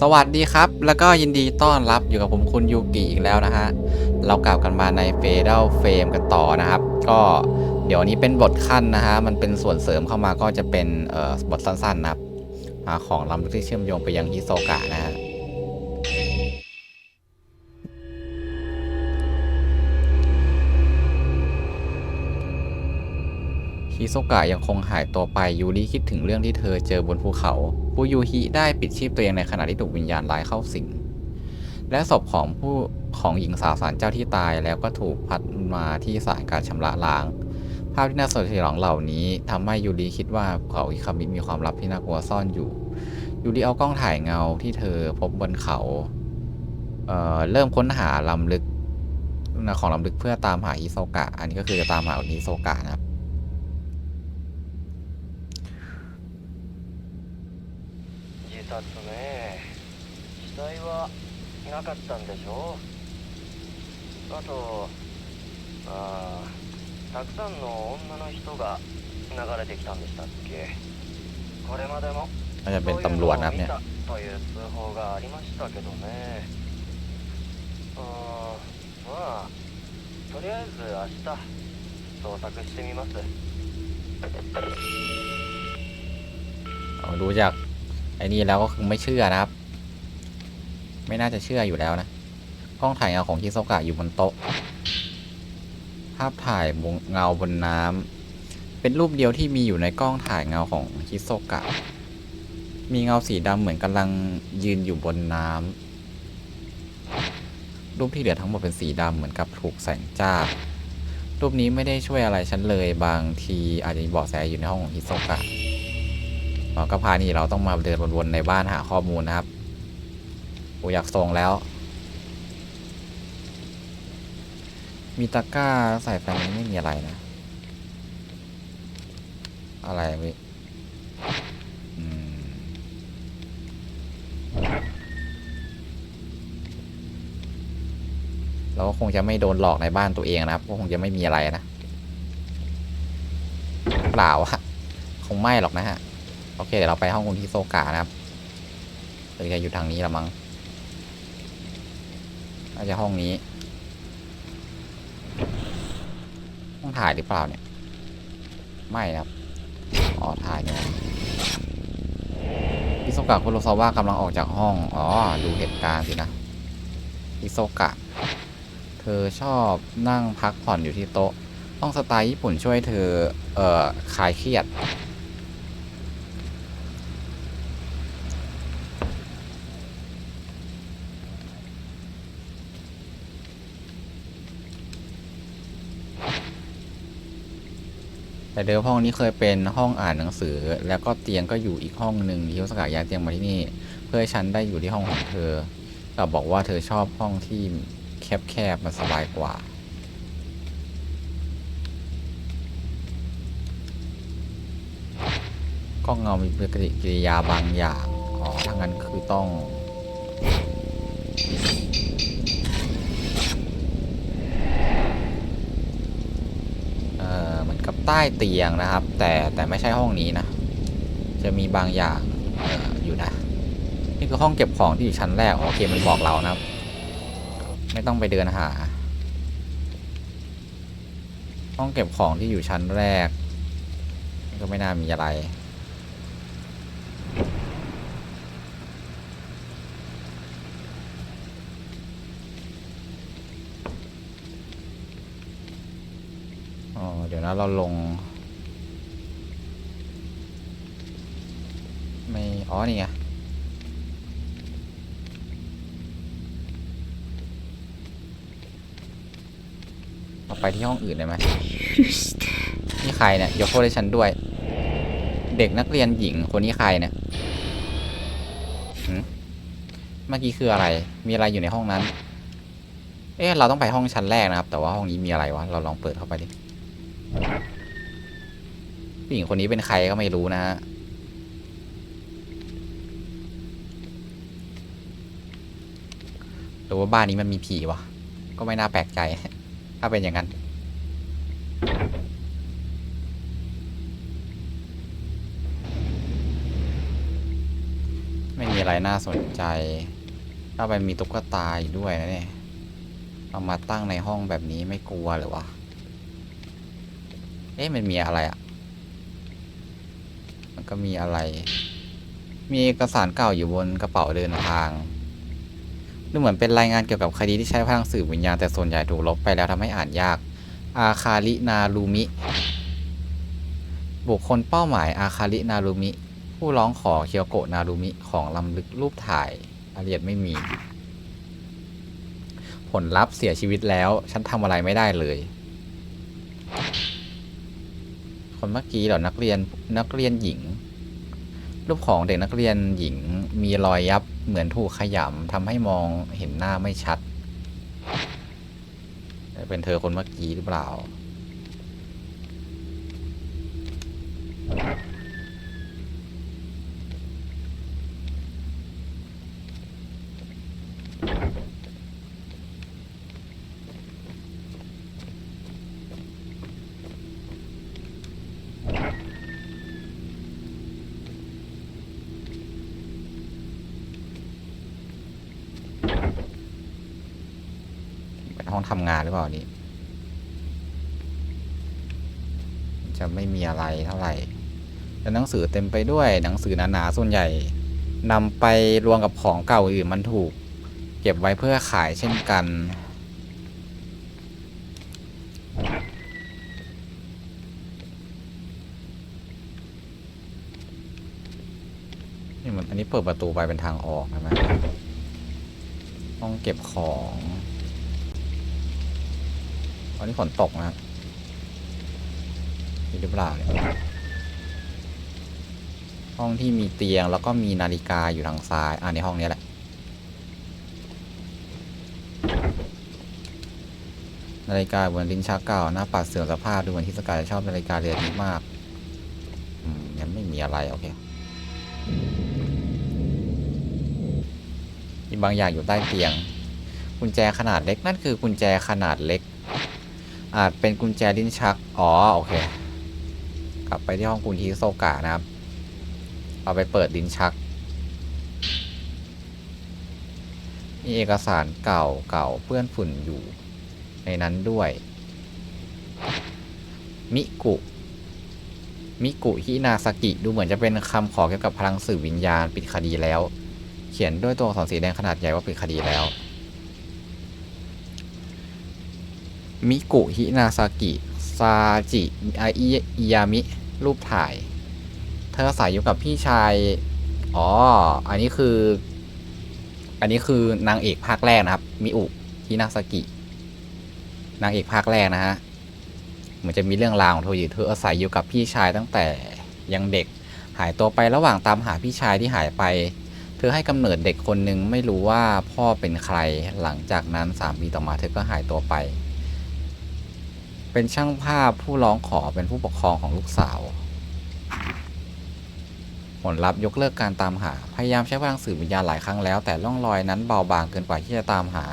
สวัสดีครับ แล้วก็ยินดีต้อนรับอยู่กับผมคุณยูกิอีกแล้วนะฮะ เรากลับกันมาในเฟด a l เฟรมกันต่อนะครับ ก็เดี๋ยวนี้เป็นบทขั้นนะฮะ มันเป็นส่วนเสริมเข้ามาก็จะเป็นเอ่อบทสั้นๆนะครับหาของลำลึกที่เชื่อมโยงไปยังฮิโซกะนะฮะ ฮิโซกะยังคงหายตัวไปยูริคิดถึงเรื่องที่เธอเจอบนภูเขาฟูยูฮิได้ปิดชีพตัวเองในขณะที่ถูกวิญญาณร้ายเข้าสิง และศพของผู้ของหญิงสาวสารเจ้าที่ตายแล้วก็ถูกพัดมาที่สายการชำระล้าง ภาพที่น่าสยดสยองเหล่านี้ทำให้ยูริคิดว่าเขาอิคามิมีความลับที่น่ากลัวซ่อนอยู่ยูริเอากล้องถ่ายเงาที่เธอพบบนเขาเเริ่มค้นหาลำลึกของลำลึกเพื่อตามหาฮิโซกะ อันนี้ก็คือจะตามหาฮิโซกะนะครับ 自殺ね死体はなかったんでしょあとあーたくさんの女の人が流れてきたんでしたっけこれまでも น่าจะเป็นตำรวจนะครับ そういう เนี่ย のを見たという通報がありましたけどねあーまあとりあえず明日捜索してみます เอาดูจาก ไอ้นี่แล้วก็คงไม่เชื่อนะครับ ไม่น่าจะเชื่ออยู่แล้วนะกล้องถ่ายเงาของฮิโซกะอยู่บนโต๊ะ ภาพถ่ายเงาบนน้ำเป็นรูปเดียวที่มีอยู่ในกล้องถ่ายเงาของฮิโซกะ มีเงาสีดำเหมือนกำลังยืนอยู่บนน้ำรูปที่เหลือทั้งหมดเป็นสีดำเหมือนกับถูกแสงจ้า รูปนี้ไม่ได้ช่วยอะไรฉันเลยบางทีอาจจะมีเบาะแสอยู่ในห้องของฮิโซกะ เราก็พานี่เราต้องมาเดินวนๆในบ้านหาข้อมูลนะครับโอ้อยากส่งแล้ว มีตะกร้าใส่แฟนไม่มีอะไรนะ อะไรวิเราก็คงจะไม่โดนหลอกในบ้านตัวเองนะครับ ก็คงจะไม่มีอะไรนะ เปล่าอะคงไม่หรอกนะฮะ โอเคเดี๋ยวเราไปห้องคุณฮิโซกะนะครับเลยจะอยู่ทางนี้ละมั้งน่าจะห้องนี้ ห้องถ่ายหรือเปล่าเนี่ย ไม่นะครับ อ๋อถ่ายเนี่ยฮิโซกะคุโรซาวะกำลังออกจากห้อง อ๋อ ดูเหตุการณ์สินะฮิโซกะ เธอชอบนั่งพักผ่อนอยู่ที่โต๊ะ ต้องสไตล์ญี่ปุ่นช่วยเธอ เอ่อ คลายเครียด แต่เดิมห้องนี้เคยเป็นห้องอ่านหนังสือ แล้วก็เตียงก็อยู่อีกห้องหนึ่งฮิโอสกะย้ายเตียงมาที่นี่ เพื่อให้ฉันได้อยู่ที่ห้องของเธอแต่บอกว่าเธอชอบห้องที่แคบๆมันสบายกว่าก็เงามีปฏิกิริยาบางอย่าง อ๋อถ้างั้นคือต้อง เอ่อเหมือนกับ ใต้เตียงนะครับ แต่แต่ไม่ใช่ห้องนี้นะ จะมีบางอย่างเอ่ออยู่นะนี่คือห้องเก็บของที่อยู่ชั้นแรกโอเคมันบอกเรานะครับ ไม่ต้องไปเดินหา ห้องเก็บของที่อยู่ชั้นแรก ก็ไม่น่ามีอะไร อ๋อ เดี๋ยวนะเราลง ไม่ อ๋อ นี่ไงเราไปที่ห้องอื่นได้ไหมนี่ใครเนี่ยยกโทษให้ฉันด้วย เด็กนักเรียนหญิงคนนี้ใครเนี่ยเมื่อกี้คืออะไร มีอะไรอยู่ในห้องนั้น เอ๊ะ เราต้องไปห้องชั้นแรกนะครับ แต่ว่าห้องนี้มีอะไรวะ เราลองเปิดเข้าไปดิ ผู้หญิงคนนี้เป็นใครก็ไม่รู้นะฮะหรือว่าบ้านนี้มันมีผีวะ ก็ไม่น่าแปลกใจ ถ้าเป็นอย่างนั้น ไม่มีอะไรน่าสนใจ ถ้าไปมีตุ๊กตาอยู่ด้วยนะเนี่ยเอามาตั้งในห้องแบบนี้ไม่กลัวเหรือวะ เอ๊ะมันมีอะไรอะ่ะ ก็มีอะไร มีเอกสารเก่าอยู่บนกระเป๋าเดินทางดูเหมือนเป็นรายงานเกี่ยวกับคดีที่ใช้พลังสื่อวิญญาณแต่ส่วนใหญ่ถูกลบไปแล้วทำให้อ่านยาก อาคารินารูมิ บุคคลเป้าหมายอาคารินารูมิ ผู้ร้องขอเคียวโกะนารูมิของลำลึกรูปถ่ายรายละเอียดไม่มี ผลลัพธ์เสียชีวิตแล้ว ฉันทำอะไรไม่ได้เลย คนเมื่อกี้เหรอนักเรียนนักเรียนหญิง รูปของเด็กนักเรียนหญิงมีรอยยับเหมือนถูกขยำทำให้มองเห็นหน้าไม่ชัด เป็นเธอคนเมื่อกี้หรือเปล่า ห้องทำงานหรือเปล่านี่จะไม่มีอะไรเท่าไหร่แต่หนังสือเต็มไปด้วยหนังสือหนาๆส่วนใหญ่นำไปรวมกับของเก่าอื่นมันถูก เก็บไว้เพื่อขายเช่นกันนี่มันอันนี้เปิดประตูไปเป็นทางออกใช่ไหมห้องเก็บของันนี้ฝนตกนะนี่หรือเปล่าเนี่ยห้องที่มีเตียงแล้วก็มีนาฬิกาอยู่ทางซ้ายอ่าในห้องนี้แหละ นาฬิกาบนลิ้นชักเก่าหน้าปัดเสื่อมสภาพดูเหมือนที่สกายชอบนาฬิกาเรือนนี้มากอืมยังไม่มีอะไร โอเคมีบางอย่างอยู่ใต้เตียงกุญแจขนาดเล็กนั่นคือกุญแจขนาดเล็ก อาจเป็นกุญแจลิ้นชัก อ๋อ โอเค กลับไปที่ห้องคุณฮิโซกะนะครับ เอาไปเปิดลิ้นชัก มีเอกสารเก่าเก่าเปื้อนฝุ่นอยู่ ในนั้นด้วย มิกุ มิกุฮินาซากิ ดูเหมือนจะเป็นคำขอเกี่ยวกับพลังสื่อวิญญาณปิดคดีแล้ว เขียนด้วยตัวอักษรสีแดงขนาดใหญ่ว่าปิดคดีแล้ว มิกุฮินาซากิ ซาจิอาอิอิยามิ รูปถ่าย เธออาศัยอยู่กับพี่ชาย อ๋อ อันนี้คือ อันนี้คือนางเอกภาคแรกนะครับ มิอุฮินาซากิ นางเอกภาคแรกนะฮะ เหมือนจะมีเรื่องราวของเธออยู่ เธออาศัยอยู่กับพี่ชายตั้งแต่ยังเด็ก หายตัวไประหว่างตามหาพี่ชายที่หายไปเธอให้กำเนิดเด็กคนหนึ่งไม่รู้ว่าพ่อเป็นใคร หลังจากนั้นสามปีต่อมาเธอก็หายตัวไป เป็นช่างภาพผู้ร้องขอเป็นผู้ปกครองของลูกสาว ผลลัพธ์ยกเลิกการตามหา พยายามใช้พลังสื่อวิญญาณหลายครั้งแล้ว แต่ร่องรอยนั้นเบาบางเกินกว่าที่จะตามหา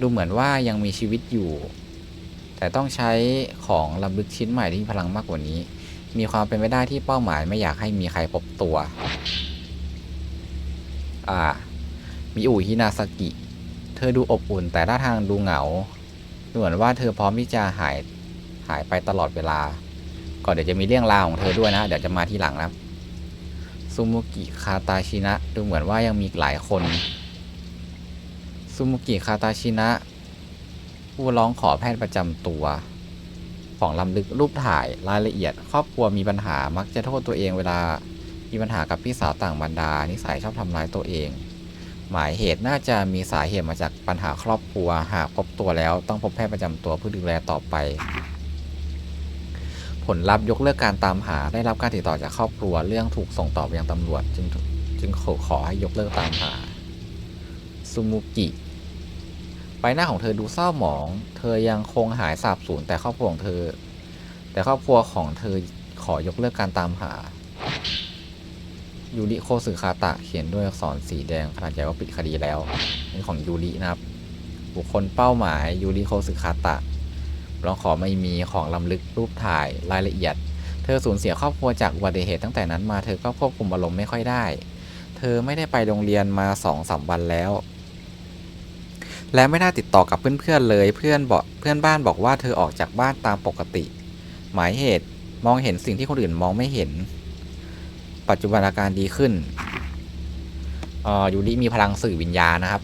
ดูเหมือนว่ายังมีชีวิตอยู่ แต่ต้องใช้ของลำลึกชิ้นใหม่ที่มีพลังมากกว่านี้ มีความเป็นไปได้ที่เป้าหมายไม่อยากให้มีใครพบตัว อ่า มิอุฮินาซากิ เธอดูอบอุ่นแต่ท่าทางดูเหงาเหมือนว่าเธอพร้อมที่จะหาย หายไปตลอดเวลาก่อนเดี๋ยวจะมีเรื่องราวของเธอด้วยนะ เดี๋ยวจะมาที่หลังนะครับซูมุกิคาตาชินะดูเหมือนว่ายังมีหลายคนซูมุกิคาตาชินะ ผู้ร้องขอแพทย์ประจำตัว ของลำลึกรูปถ่ายรายละเอียด ครอบครัวมีปัญหามักจะโทษตัวเองเวลามีปัญหากับพี่สาวต่างบรรดา นิสัยชอบทำร้ายตัวเอง หมายเหตุน่าจะมีสาเหตุมาจากปัญหาครอบครัว หากพบตัวแล้วต้องพบแพทย์ประจำตัวเพื่อดูแลต่อไป ผลลัพธ์ยกเลิกการตามหาได้รับการติดต่อจากครอบครัวเรื่องถูกส่งต่อไปยังตำรวจ จึงจึงขอขอให้ยกเลิกตามหาซูมุกิใบหน้าของเธอดูเศร้าหมอง เธอยังคงหายสาบสูญแต่ครอบครัวของเธอ แต่ครอบครัวของเธอขอยกเลิกการตามหา ยูริโคสึคาตะเขียนด้วยอักษรสีแดงขนาดใหญ่ว่าปิดคดีแล้วนี่ของยูรินะครับ บุคคลเป้าหมายยูริโคสึคาตะ ร้องขอไม่มีของลำลึกรูปถ่ายรายละเอียด เธอสูญเสียครอบครัวจากอุบัติเหตุตั้งแต่นั้นมาเธอก็ควบคุมอารมณ์ไม่ค่อยได้ เธอไม่ได้ไปโรงเรียนมาสองสามวันแล้ว และไม่ได้ติดต่อกับเพื่อนๆเลยเพื่อนบอกเพื่อนบ้านบอกว่าเธอออกจากบ้านตามปกติ หมายเหตุมองเห็นสิ่งที่คนอื่นมองไม่เห็น ปัจจุบันอาการดีขึ้นออยูริมีพลังสื่อวิญญาณนะครับ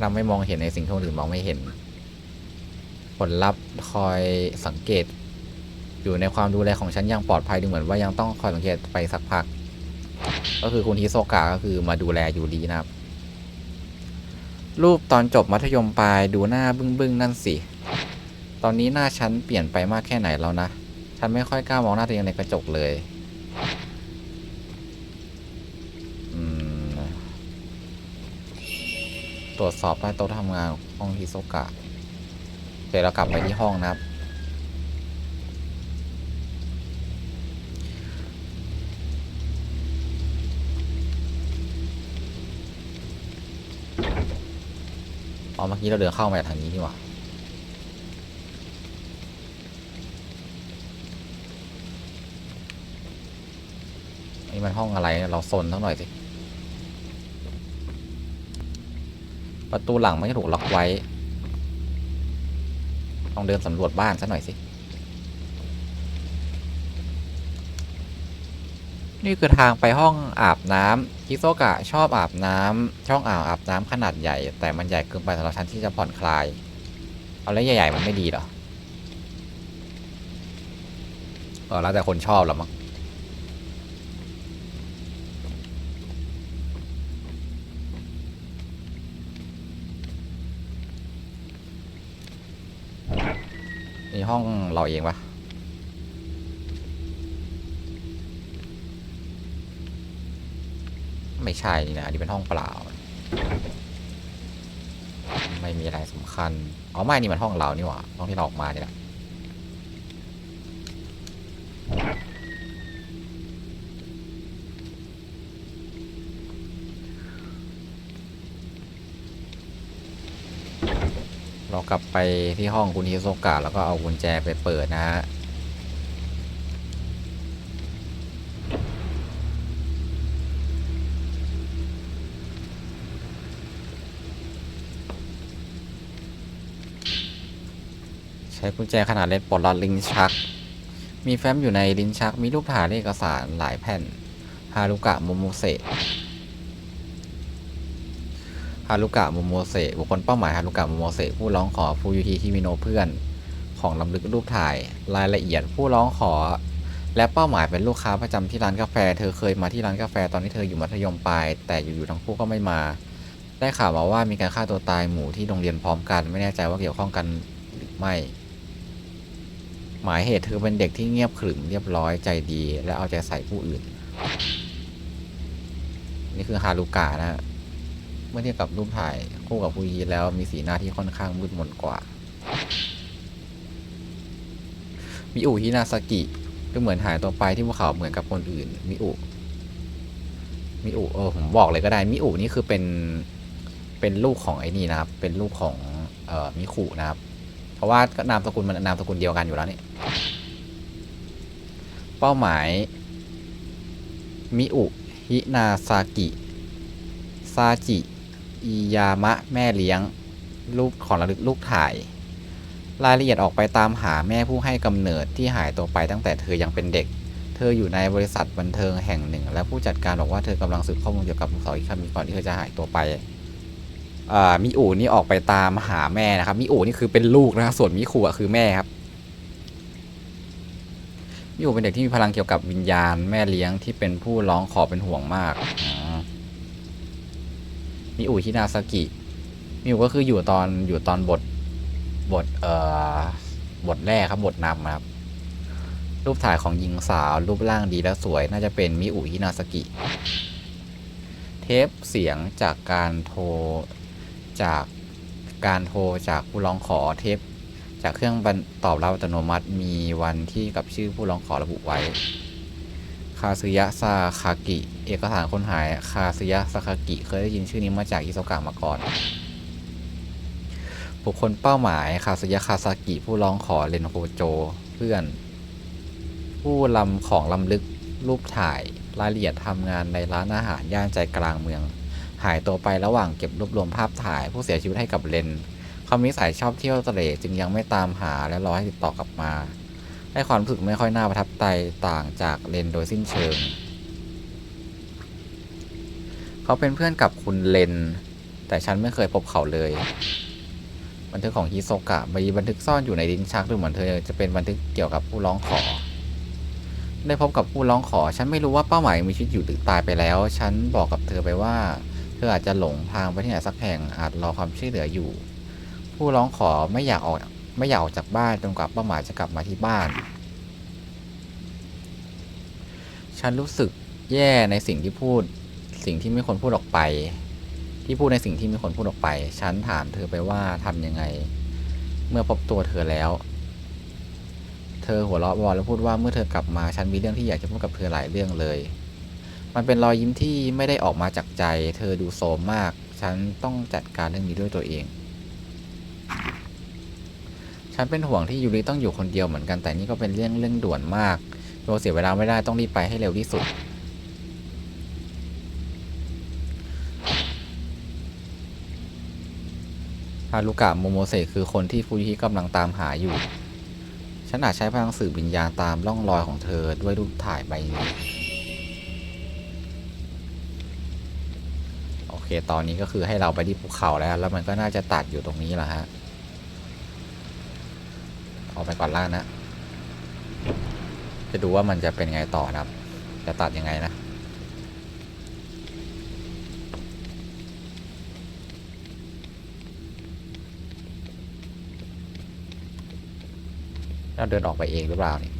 เราไม่มองเห็นในสิ่งที่คนอื่นมองไม่เห็น ผลลัพธ์คอยสังเกต อยู่ในความดูแลของฉันอย่างปลอดภัยดูเหมือนว่ายังต้องคอยสังเกตไปสักพัก ก็คือคุณฮิโซกะก็คือมาดูแลยูรินะครับ รูปตอนจบมัธยมปลายดูหน้าบึ้งบึ้งๆนั่นสิตอนนี้หน้าฉันเปลี่ยนไปมากแค่ไหนแล้วนะ ฉันไม่ค่อยกล้ามองหน้าตัวเองในกระจกเลย ตรวจสอบใต้โต๊ะทำงานของห้องฮิโซกะ เดี๋ยวเรากลับไปที่ห้องนะครับ อ๋อเมื่อกี้เราเดินเข้ามาจากทางนี้นี่หว่านี่มันห้องอะไรเนี่ยเราซนสักหน่อยสิ ประตูหลังไม่ถูกล็อกไว้ ต้องเดินสำรวจบ้านซะหน่อยสิ นี่คือทางไปห้องอาบน้ำคิโซกะชอบอาบน้ำช่องอ่างอาบน้ำขนาดใหญ่ แต่มันใหญ่เกินไปสำหรับฉันที่จะผ่อนคลาย เอาแล้วใหญ่ๆมันไม่ดีหรอเออแล้วแต่คนชอบหรอมั้ง ห้องเราเองปะไม่ใช่นี่นะอันนี้เป็นห้องเปล่า ไม่มีอะไรสำคัญอ๋อไม่นี่มันห้องเรานี่หว่าห้องที่เราออกมานี่แหละ เรากลับไปที่ห้องคุณฮิโซกะแล้วก็เอากุญแจไปเปิดนะฮะใช้กุญแจขนาดเล็กปลดล็อตลิ้นชัก มีแฟ้มอยู่ในลิ้นชัก มีรูปถ่ายและเอกสารหลายแผ่น ฮารุกะโมโมเซะ ฮารุกะโมโมเซะบุคคลเป้าหมายฮารุกะโมโมเซะผู้ร้องขอฟูยูทีฮิมิโนเพื่อน ของลำลึกรูปถ่าย รายละเอียดผู้ร้องขอ และเป้าหมายเป็นลูกค้าประจำที่ร้านกาแฟ เธอเคยมาที่ร้านกาแฟตอนที่เธออยู่มัธยมปลายแต่อยู่ๆทั้งคู่ก็ไม่มา ได้ข่าวมาว่ามีการฆ่าตัวตายหมู่ที่โรงเรียนพร้อมกันไม่แน่ใจว่าเกี่ยวข้องกันหรือไม่หมายเหตุเธอเป็นเด็กที่เงียบขรึมเรียบร้อยใจดี และเอาใจใส่ผู้อื่น นี่คือฮารุกะนะฮะ เมื่อเทียบกับรูปถ่ายคู่กับผู้ยีแล้วมีสีหน้าที่ค่อนข้างมืดมนกว่า มิอุฮินาซากิก็เหมือนหายตัวไปที่ภูเขาเหมือนกับคนอื่น มิอุมิอุเออผมบอกเลยก็ได้ มิอุนี่คือเป็นเป็นลูกของไอ้นี่นะครับ เป็นลูกของเอ่อมิคุนะครับ เพราะว่านามสกุลมันนามสกุลเดียวกันอยู่แล้วเนี่ยเป้าหมาย มิอุฮินาซากิ ซาจิ อิยามะแม่เลี้ยง รูปของระลึกลูกถ่าย รายละเอียดออกไปตามหาแม่ผู้ให้กำเนิดที่หายตัวไปตั้งแต่เธอยังเป็นเด็ก เธออยู่ในบริษัทบันเทิงแห่งหนึ่ง และผู้จัดการบอกว่าเธอกำลังสืบข้อมูลเกี่ยวกับภูเขาอีกครั้งก่อนที่เธอจะหายตัวไปมิอูนี่ออกไปตามหาแม่นะครับมิอูนี่คือเป็นลูกนะครับส่วนมิคุอะคือแม่ครับมิอูเป็นเด็กที่มีพลังเกี่ยวกับวิญญาณแม่เลี้ยงที่เป็นผู้ร้องขอเป็นห่วงมากอ มิอูฮินาซากิมิอูก็คืออยู่ตอนอยู่ตอนบทบทเอ่อบทแรกครับบทนำครับ รูปถ่ายของหญิงสาว รูปร่างดีและสวยน่าจะเป็นมิอูฮินาซากิ เทปเสียงจากการโทรจากการโทรจากผู้ร้องขอเทป จากเครื่องตอบรับอัตโนมัติมีวันที่กับชื่อผู้ร้องขอระบุไว้ คาซึยะซาคากิ เอกสารคนหาย คาซึยะซาคากิ เคยได้ยินชื่อนี้มาจากอิโซกะมาก่อน บุคคลเป้าหมาย คาซึยะคาซากิ ผู้ร้องขอเรนโฮโจ เพื่อน ผู้ลำของลำลึก รูปถ่าย รายละเอียดทำงานในร้านอาหารย่านใจกลางเมือง หายตัวไประหว่างเก็บรวบรวมภาพถ่าย ผู้เสียชีวิตให้กับเลนเขามีสายชอบเที่ยวทะเลจึงยังไม่ตามหาและรอให้ติดต่อกลับมา ให้ความรู้สึกไม่ค่อยน่าประทับใจต่างจากเลนโดยสิ้นเชิง เขาเป็นเพื่อนกับคุณเลน แต่ฉันไม่เคยพบเขาเลย บันทึกของฮิโซกะมีบันทึกซ่อนอยู่ในลิ้นชักดูเหมือนเธอจะเป็นบันทึกเกี่ยวกับผู้ร้องขอ ได้พบกับผู้ร้องขอ ฉันไม่รู้ว่าเป้าหมายมีชีวิตอยู่หรือตายไปแล้ว ฉันบอกกับเธอไปว่า เธออาจจะหลงทางไปที่ไหนสักแห่งอาจรอความช่วยเหลืออยู่ ผู้ร้องขอไม่อยากออก ไม่อยากออกจากบ้านจนกว่าเป้าหมายจะกลับมาที่บ้าน ฉันรู้สึกแย่ในสิ่งที่พูด สิ่งที่ไม่ควรพูดออกไป ที่พูดในสิ่งที่ไม่ควรพูดออกไป ฉันถามเธอไปว่าทำยังไง เมื่อพบตัวเธอแล้ว เธอหัวเราะวอแล้วพูดว่าเมื่อเธอกลับมาฉันมีเรื่องที่อยากจะพูดกับเธอหลายเรื่องเลย มันเป็นรอยยิ้มที่ไม่ได้ออกมาจากใจ เธอดูโซมมาก ฉันต้องจัดการเรื่องนี้ด้วยตัวเอง ฉันเป็นห่วงที่ยูริต้องอยู่คนเดียวเหมือนกันแต่นี่ก็เป็นเรื่องเรื่องด่วนมากเราเสียเวลาไม่ได้ต้องรีบไปให้เร็วที่สุด ฮารุกะโมโมเสคือคนที่ฟูยิกำลังตามหาอยู่ ฉันอาจใช้พลังสื่อวิญญาณตามร่องรอยของเธอด้วยรูปถ่ายใบนี้โอเค ตอนนี้ก็คือให้เราไปที่ภูเขาแล้ว แล้วมันก็น่าจะตัดอยู่ตรงนี้แหละฮะ ออกไปก่อนล่างนะ จะดูว่ามันจะเป็นไงต่อนะครับ จะตัดยังไงนะเราเดินออกไปเองหรือเปล่านี่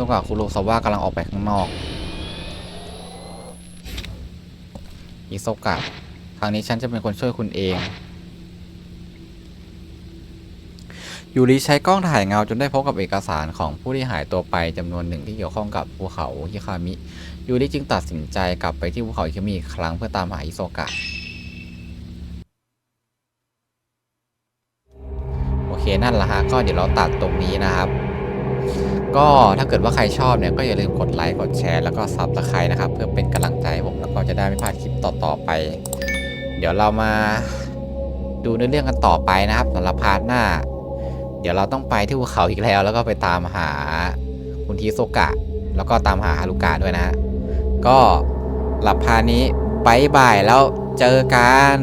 มิโซกะคุโรซาวะกำลังออกไปข้างนอกมิโซกะครั้งนี้ฉันจะเป็นคนช่วยคุณเอง ยูริใช้กล้องถ่ายเงาจนได้พบกับเอกสารของผู้ที่หายตัวไปจำนวนหนึ่งที่เกี่ยวข้องกับภูเขาฮิคามิ ยูริจึงตัดสินใจกลับไปที่ภูเขาฮิคามิอีกครั้งเพื่อตามหาอิโซกะ โอเคนั่นแหละฮะก็เดี๋ยวเราตัดตรงนี้นะครับ ก็ถ้าเกิดว่าใครชอบเนี่ยก็อย่าลืมกดไลค์กดแชร์แล้วก็ซับสไครต์นะครับเพื่อเป็นกำลังใจผมแล้วก็จะได้ไม่พลาดคลิปต่อๆไป เดี๋ยวเรามาดูเนื้อเรื่องกันต่อไปนะครับสำหรับพาร์ทหน้า เดี๋ยวเราต้องไปที่ภูเขาอีกแล้ว แล้วก็ไปตามหาคุณทีโซกะ แล้วก็ตามหาฮารุกะด้วยนะ ก็หลับพานี้บายบายแล้วเจอกัน